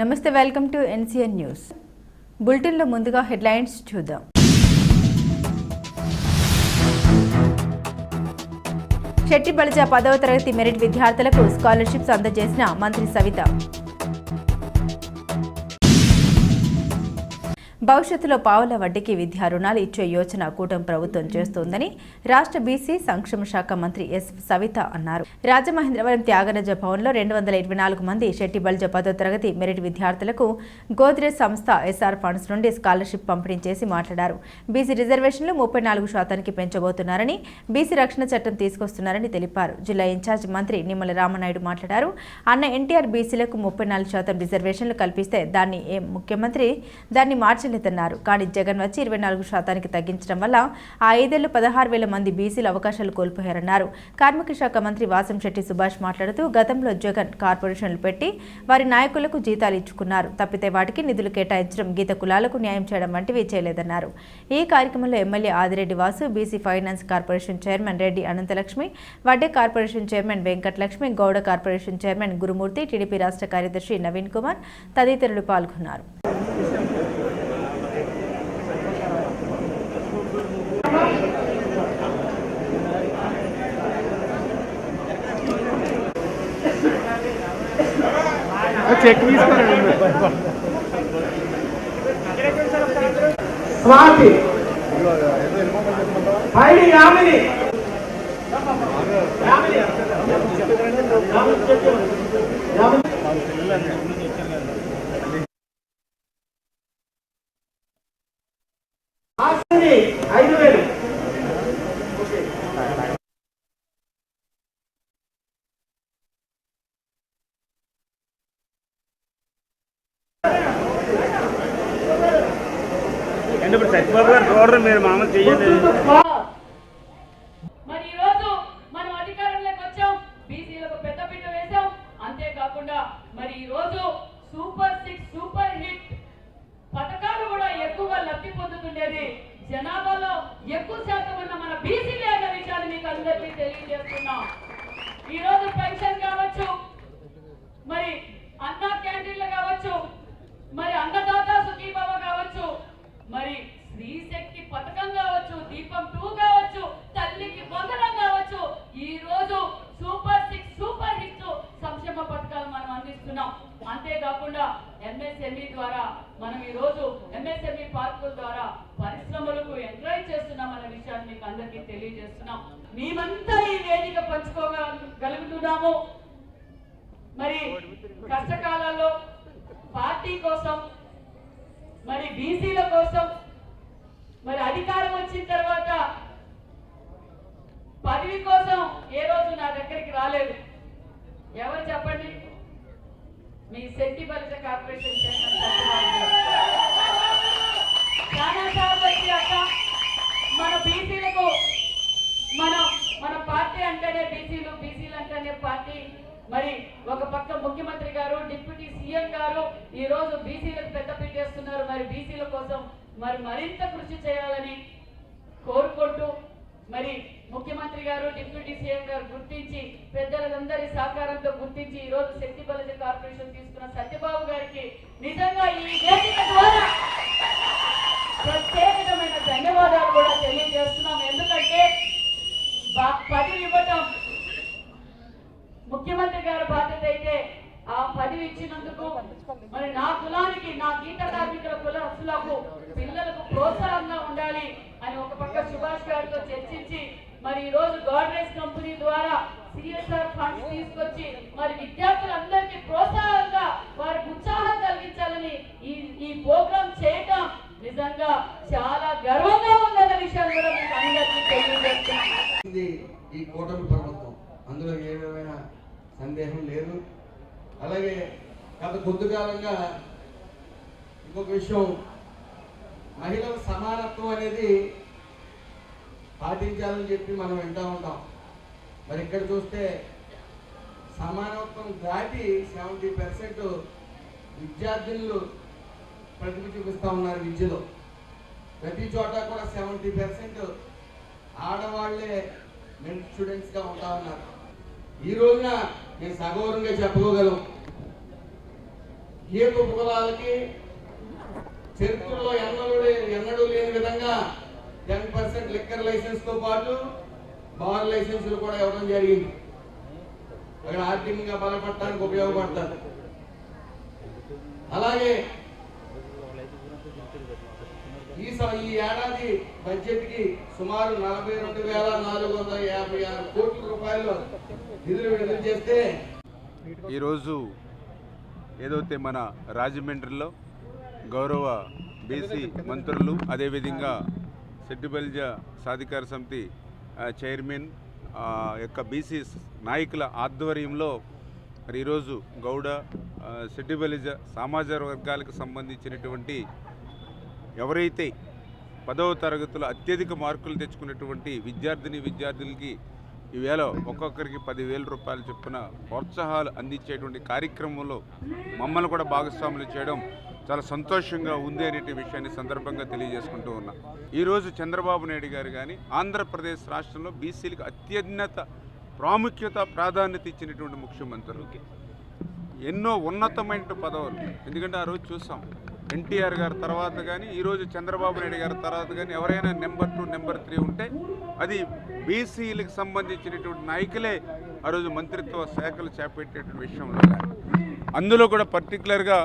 నమస్తే welcome to NCN news. బులెటిన్లో ముందుగా హెడ్లైన్స్ చూద్దాం. షెట్టి బలిజ పదవ తరగతి మెరిట్ విద్యార్థులకు స్కాలర్షిప్స్ అందజేసిన మంత్రి సవిత. భవిష్యత్తులో పావుల వడ్డీకి విద్యా రుణాలు ఇచ్చే యోచన కూటమి ప్రభుత్వం చేస్తోందని రాష్ట్ర బీసీ సంక్షేమ శాఖ మంత్రి ఎస్ సవిత అన్నారు. రాజమహేంద్రవరం త్యాగరాజ భవన్లో రెండు వందల ఇరవై నాలుగు మంది షెట్టి బల్జ పదో తరగతి మెరిట్ విద్యార్థులకు గోద్రేజ్ సంస్థ ఎస్ఆర్ ఫండ్స్ నుండి స్కాలర్షిప్ పంపిణీ చేసి మాట్లాడారు. బీసీ రిజర్వేషన్లు ముప్పై నాలుగు శాతానికి పెంచబోతున్నారని బీసీ రక్షణ చట్టం తీసుకొస్తున్నారని తెలిపారు. జిల్లా ఇన్ఛార్జ్ మంత్రి నిమ్మల రామనాయుడు మాట్లాడారు. అన్న ఎన్టీఆర్ బీసీలకు ముప్పై నాలుగు శాతం రిజర్వేషన్లు కల్పిస్తే దాన్ని ఏ ముఖ్యమంత్రి దాన్ని మార్చలేదన్నారు కానీ జగన్ వచ్చి ఇరవై నాలుగు శాతానికి తగ్గించడం వల్ల ఆ ఐదేళ్ళు పదహారు వేల మంది బీసీలు అవకాశాలు కోల్పోయారన్నారు. కార్మిక శాఖ మంత్రి వాసంశెట్టి సుభాష్ మాట్లాడుతూ గతంలో జగన్ కార్పొరేషన్లు పెట్టి వారి నాయకులకు జీతాలు ఇచ్చుకున్నారు. తప్పితే వాటికి నిధులు కేటాయించడం గీత కులాలకు న్యాయం చేయడం వంటివి చేయలేదన్నారు. ఈ కార్యక్రమంలో MLA Adireddy Vasu BC finance corporation chairman Reddy Anantalakshmi Vadde corporation chairman Venkatalakshmi Gouda corporation chairman Gurumurthy TDP రాష్ట్ర కార్యదర్శి నవీన్ కుమార్ తదితరులు పాల్గొన్నారు. చెక్ తీసుకోండి స్వాతి పైడి యామిని యామిని. యామిని. అంటే ఇప్పుడు సత్యబాబు గారు చూడరు మీరు మామూలు చెయ్యండి మరి ఈ రోజు మనం అధికారంలోకి వచ్చాం. బీసీలకు పెద్ద పీట వేశాం. అంతేకాకుండా మరి ఈ రోజు సూపర్ సిక్స్ సూపర్ హిట్ పథకాలు కూడా ఎక్కువగా లబ్ధి పొందుతుండేది. జనాభాలో ఎక్కువ శాతం ఉన్న మన బీసీలే అన్న విషయాన్ని మీకు అందరికీ తెలియజేస్తున్నాం. ఈ రోజు పెన్షన్ కావచ్చు మరి అన్న క్యాంటీన్లు కావచ్చు మరి అన్నదాత సుఖీభావ కావచ్చు మరి స్త్రీ శక్తి పథకం కావచ్చు దీపం టూ కావచ్చు తల్లికి వందనం కావచ్చు ఈ రోజు సూపర్ సిక్స్ సూపర్ హిట్స్ సంక్షేమ పథకాలు మనం అందిస్తున్నాం. అంతేకాకుండా ఎంఎస్ఎంఈ ద్వారా మనం ఈ రోజు ఎంఎస్ఎంఈ పార్కుల ద్వారా పరిశ్రమలకు ఎంకరేజ్ చేస్తున్నాం అనే విషయాన్ని మీకు అందరికీ తెలియజేస్తున్నాం. మేమంతా ఈ వేదిక పంచుకోగలుగుతున్నాము. మరి కష్టకాలాల్లో పార్టీ కోసం మరి బీసీల కోసం మరి అధికారం వచ్చిన తర్వాత పదవి కోసం ఏ రోజు నా దగ్గరికి రాలేదు. ఎవరు చెప్పండి? మీ శక్తి బలిజ కార్పొరేషన్ చైర్మన్ చాలా మన బీసీలకు మన మన పార్టీ అంటేనే బీసీలు బీసీలు అంటేనే పార్టీ. మరి ఒక పక్క ముఖ్యమంత్రి గారు డిప్యూటీ సీఎం గారు ఈ రోజు బీసీలకు పెద్ద పెట్టేస్తున్నారు మరి బీసీల కోసం మరి మరింత కృషి చేయాలని కోరుకుంటూ మరి ముఖ్యమంత్రి గారు డిప్యూటీ సీఎం గారు గుర్తించి పెద్దలందరి సహకారంతో గుర్తించి ఈ రోజు శక్తి బలజ కార్పొరేషన్ తీసుకున్న సత్యబాబు గారికి నిజంగా ఈ వేదిక ద్వారా ప్రత్యేకమైన ధన్యవాదాలు కూడా తెలియజేస్తున్నాం ఎందుకంటే బా- పదవి ఇవ్వటం ముఖ్యమంత్రి గారి బాధ్యత అయితే ఆ పదవి ఇచ్చినందుకు మరి నా కులానికి నా గీత కార్మికుల కులస్తులకు పిల్లలకు ప్రోత్సాహంగా ఉండాలి అని ఒక పక్క సుభాష్ గారితో చర్చించి మరి ఈ కంపెనీ ద్వారా సిఎస్ఆర్ ఫండ్స్ తీసుకొచ్చి మరి విద్యార్థులందరికీ ప్రోత్సాహంగా వారికి ఉత్సాహం కలిగించాలని ఈ ఈ ప్రోగ్రాం చేయటం నిజంగా చాలా గర్వంగా ఉందన్న విషయాన్ని కూడా మీకు అందరికీ తెలియజేస్తుంది ఇది ఈ కూటమి ప్రభుత్వం. అందులో ఏ విధమైన సందేహం లేదు. అలాగే గత కొద్దికాలంగా ఇంకొక విషయం మహిళల సమానత్వం అనేది పాటించాలని చెప్పి మనం వింటూ ఉంటాం. మరి ఇక్కడ చూస్తే సమానత్వం దాటి సెవెంటీ పర్సెంట్ విద్యార్థినులు ప్రతిభ చూపిస్తూ ఉన్నారు విద్యలో. ప్రతి చోట కూడా సెవెంటీ పర్సెంట్ ఆడవాళ్ళే మెన్ స్టూడెంట్స్గా ఉంటా ఉన్నారు. ఈ రోజున నేను సగౌరవంగా చెప్పుకోగలం ఏ కులాలకి చరిత్రలో ఎన్నడూ ఎన్నడూ లేని విధంగా టెన్ పర్సెంట్ లిక్కర్ లైసెన్స్తో పాటు బార్ లైసెన్సులు కూడా ఇవ్వడం జరిగింది. అక్కడ ఆర్థికంగా బలపడటానికి ఉపయోగపడతారు. అలాగే ఈ స- ఈ ఏడాది బడ్జెట్కి సుమారు నలభై రెండు వేల నాలుగు వందల యాభై ఆరు కోట్ల రూపాయలు నిధులు విడుదల చేస్తే ఈరోజు ఏదైతే మన రాజమండ్రిలో గౌరవ బీసీ మంత్రులు అదేవిధంగా సెట్టిబల్జ సాధికార సమితి చైర్మన్ యొక్క బీసీ నాయకుల ఆధ్వర్యంలో మరి ఈరోజు గౌడ ఆ, సెట్టిబలిజ సామాజిక వర్గాలకు సంబంధించినటువంటి ఎవరైతే పదవ తరగతిలో అత్యధిక మార్కులు తెచ్చుకున్నటువంటి విద్యార్థిని విద్యార్థులకి ఈవేళ ఒక్కొక్కరికి పదివేల రూపాయలు చొప్పున ప్రోత్సాహాలు అందించేటువంటి కార్యక్రమంలో మమ్మల్ని కూడా భాగస్వాములు చేయడం చాలా సంతోషంగా ఉంది అనేటి విషయాన్ని సందర్భంగా తెలియజేసుకుంటూ ఉన్నా. ఈరోజు చంద్రబాబు నాయుడు గారు కానీ ఆంధ్రప్రదేశ్ రాష్ట్రంలో బీసీలకు అత్యున్నత ప్రాముఖ్యత ప్రాధాన్యత ఇచ్చినటువంటి ముఖ్యమంత్రులు. ఎన్నో ఉన్నతమైన పదవులు. ఎందుకంటే ఆ రోజు చూసాం ఎన్టీఆర్ గారి తర్వాత కానీ ఈరోజు చంద్రబాబు నాయుడు గారి తర్వాత కానీ ఎవరైనా నెంబర్ టూ నెంబర్ త్రీ ఉంటే అది బీసీలకు సంబంధించినటువంటి నాయకులే ఆ రోజు మంత్రిత్వ శాఖలు చేపట్టేటువంటి విషయంలో. కానీ అందులో కూడా పర్టికులర్గా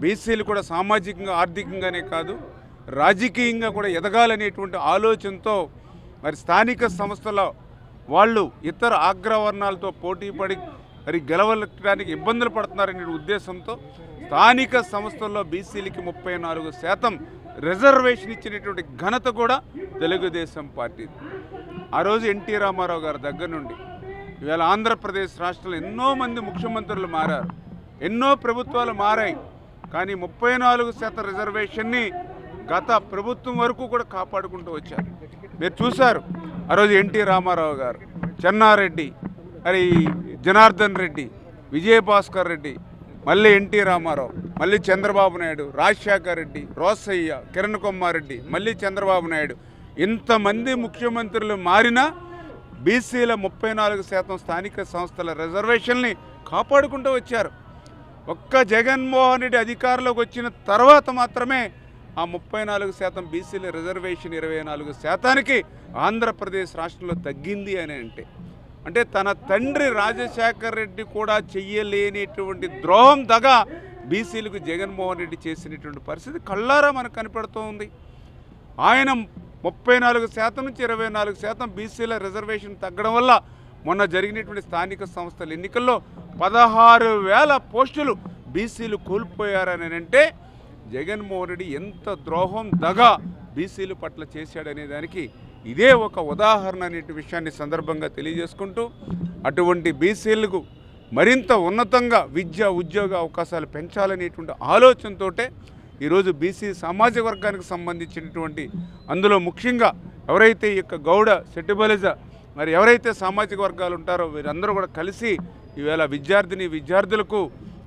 బీసీలు కూడా సామాజికంగా ఆర్థికంగానే కాదు రాజకీయంగా కూడా ఎదగాలనేటువంటి ఆలోచనతో మరి స్థానిక సంస్థల వాళ్ళు ఇతర ఆగ్రవర్ణాలతో పోటీ పడి మరి గెలవడానికి ఇబ్బందులు పడుతున్నారనే ఉద్దేశంతో స్థానిక సంస్థల్లో బీసీలకి ముప్పై నాలుగు శాతం రిజర్వేషన్ ఇచ్చినటువంటి ఘనత కూడా తెలుగుదేశం పార్టీ. ఆ రోజు ఎన్టీ రామారావు గారి దగ్గర నుండి ఇవాళ ఆంధ్రప్రదేశ్ రాష్ట్రంలో ఎన్నో మంది ముఖ్యమంత్రులు మారారు. ఎన్నో ప్రభుత్వాలు మారాయి. కానీ ముప్పై నాలుగు శాతం రిజర్వేషన్ని గత ప్రభుత్వం వరకు కూడా కాపాడుకుంటూ వచ్చారు. మీరు చూశారు ఆ రోజు ఎన్టీ రామారావు గారు చెన్నారెడ్డి మరి జనార్దన్ రెడ్డి విజయభాస్కర్ రెడ్డి మళ్ళీ ఎన్టీ రామారావు మళ్ళీ చంద్రబాబు నాయుడు రాజశేఖర్ రెడ్డి రోసయ్య కిరణ్ కుమారెడ్డి మళ్ళీ చంద్రబాబు నాయుడు ఇంతమంది ముఖ్యమంత్రులు మారినా బీసీల ముప్పై నాలుగు శాతం స్థానిక సంస్థల రిజర్వేషన్ని కాపాడుకుంటూ వచ్చారు. ఒక్క జగన్మోహన్ రెడ్డి అధికారంలోకి వచ్చిన తర్వాత మాత్రమే ఆ ముప్పై నాలుగు శాతం బీసీల రిజర్వేషన్ ఇరవై నాలుగు శాతానికి ఆంధ్రప్రదేశ్ రాష్ట్రంలో తగ్గింది అని అంటే. అంటే తన తండ్రి రాజశేఖర్ రెడ్డి కూడా చెయ్యలేనిటువంటి ద్రోహం దగ బీసీలకు జగన్మోహన్ రెడ్డి చేసినటువంటి పరిస్థితి కళ్ళారా మనకు కనపడుతోంది. ఆయన ముప్పై నాలుగు శాతం నుంచి ఇరవై నాలుగు శాతం బీసీల రిజర్వేషన్ తగ్గడం వల్ల మొన్న జరిగినటువంటి స్థానిక సంస్థల ఎన్నికల్లో పదహారు వేల పోస్టులు బీసీలు కోల్పోయారని అంటే జగన్మోహన్ రెడ్డి ఎంత ద్రోహం దగా బీసీల పట్ల చేశాడనే దానికి ఇదే ఒక ఉదాహరణ అనే విషయాన్ని సందర్భంగా తెలియజేసుకుంటూ అటువంటి బీసీలకు మరింత ఉన్నతంగా విద్య ఉద్యోగ అవకాశాలు పెంచాలనేటువంటి ఆలోచనతోటే ఈరోజు బీసీ సామాజిక వర్గానికి సంబంధించినటువంటి అందులో ముఖ్యంగా ఎవరైతే ఈ యొక్క గౌడ సెట్టిబలిజ మరి ఎవరైతే సామాజిక వర్గాలు ఉంటారో వీరందరూ కూడా కలిసి ఈవేళ విద్యార్థిని విద్యార్థులకు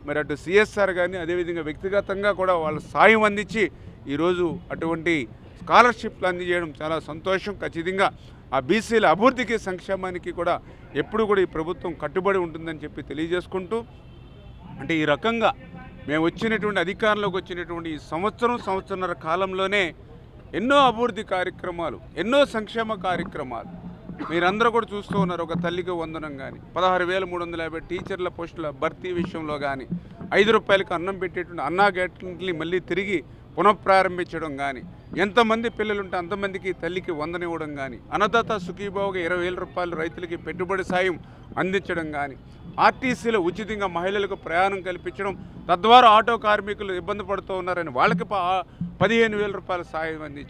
మరి అటు సిఎస్ఆర్ కానీ అదేవిధంగా వ్యక్తిగతంగా కూడా వాళ్ళ సాయం అందించి ఈరోజు అటువంటి స్కాలర్షిప్లు అందజేయడం చాలా సంతోషం. ఖచ్చితంగా ఆ బీసీల అభివృద్ధికి సంక్షేమానికి కూడా ఎప్పుడు కూడా ఈ ప్రభుత్వం కట్టుబడి ఉంటుందని చెప్పి తెలియజేసుకుంటూ అంటే ఈ రకంగా మేము వచ్చినటువంటి అధికారంలోకి వచ్చినటువంటి ఈ సంవత్సరం సంవత్సరన్నర కాలంలోనే ఎన్నో అభివృద్ధి కార్యక్రమాలు ఎన్నో సంక్షేమ కార్యక్రమాలు మీరందరూ కూడా చూస్తూ ఉన్నారు ఒక తల్లికి వందనం కానీ పదహారు వేల మూడు వందల యాభై టీచర్ల పోస్టుల భర్తీ విషయంలో కానీ ఐదు రూపాయలకు అన్నం పెట్టేటువంటి అన్నా గేట్ని మళ్ళీ తిరిగి పునఃప్రారంభించడం కానీ ఎంతమంది పిల్లలు ఉంటే అంతమందికి తల్లికి వందనివ్వడం కానీ అన్నదాత సుఖీభావుగా ఇరవై వేల రూపాయలు రైతులకి పెట్టుబడి సాయం అందించడం కానీ ఆర్టీసీలో ఉచితంగా మహిళలకు ప్రయాణం కల్పించడం తద్వారా ఆటో కార్మికులు ఇబ్బంది పడుతూ ఉన్నారని వాళ్ళకి పదిహేను వేల రూపాయల సాయం అందించడం